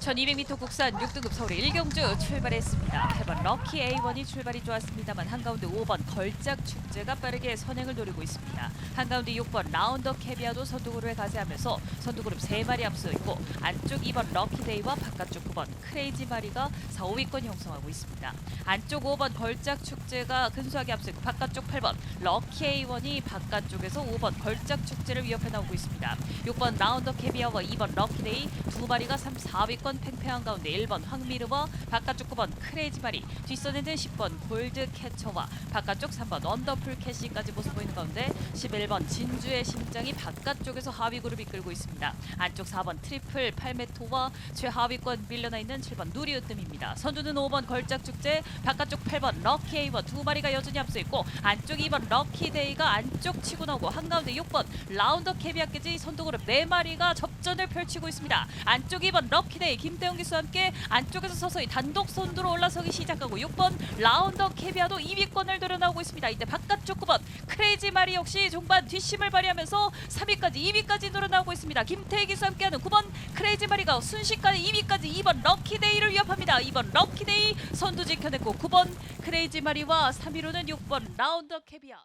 1200m 국산 6등급 서울의 일경주 출발했습니다. 8번 럭키 A1이 출발이 좋았습니다만 한가운데 5번 걸작 축제가 빠르게 선행을 노리고 있습니다. 한가운데 6번 라운더 캐비아도 선두그룹에 가세하면서 선두그룹 3마리 앞서 있고 안쪽 2번 럭키데이와 바깥쪽 9번 크레이지 마리가 4, 5위권 형성하고 있습니다. 안쪽 5번 걸작 축제가 근소하게 앞서 있고 바깥쪽 8번 럭키 A1이 바깥쪽에서 5번 걸작 축제를 위협해 나오고 있습니다. 6번 라운더 캐비아와 2번 럭키데이 두 마리가 3, 4위권 팽팽한 가운데 1번 황미르와 바깥쪽 9번 크레이지 마리 뒷선에는 10번 골드 캐쳐와 바깥쪽 3번 언더풀 캐시까지 모습 보이는 가운데 11번 진주의 심장이 바깥쪽에서 하위 그룹이 끌고 있습니다. 안쪽 4번 트리플 팔메토와 최하위권 밀려나 있는 7번 누리으뜸입니다. 선두는 5번 걸작 축제 바깥쪽 8번 럭키 에이버 두 마리가 여전히 앞서 있고 안쪽 2번 럭키 데이가 안쪽 치고 나오고 한가운데 6번 라운더 캐비아까지 선두 그룹 네 마리가 접전을 펼치고 있습니다. 안쪽 2번 럭키 데이 김태형 기수와 함께 안쪽에서 서서히 단독 선두로 올라서기 시작하고 6번 라운더 캐비아도 2위권을 늘어나고 있습니다. 이때 바깥쪽 9번 크레이지 마리 역시 종반 뒷심을 발휘하면서 3위까지 2위까지 늘어나고 있습니다. 김태희 기수와 함께하는 9번 크레이지 마리가 순식간에 2위까지 2번 럭키 데이를 위협합니다. 2번 럭키 데이 선두 지켜냈고 9번 크레이지 마리와 3위로는 6번 라운더 캐비아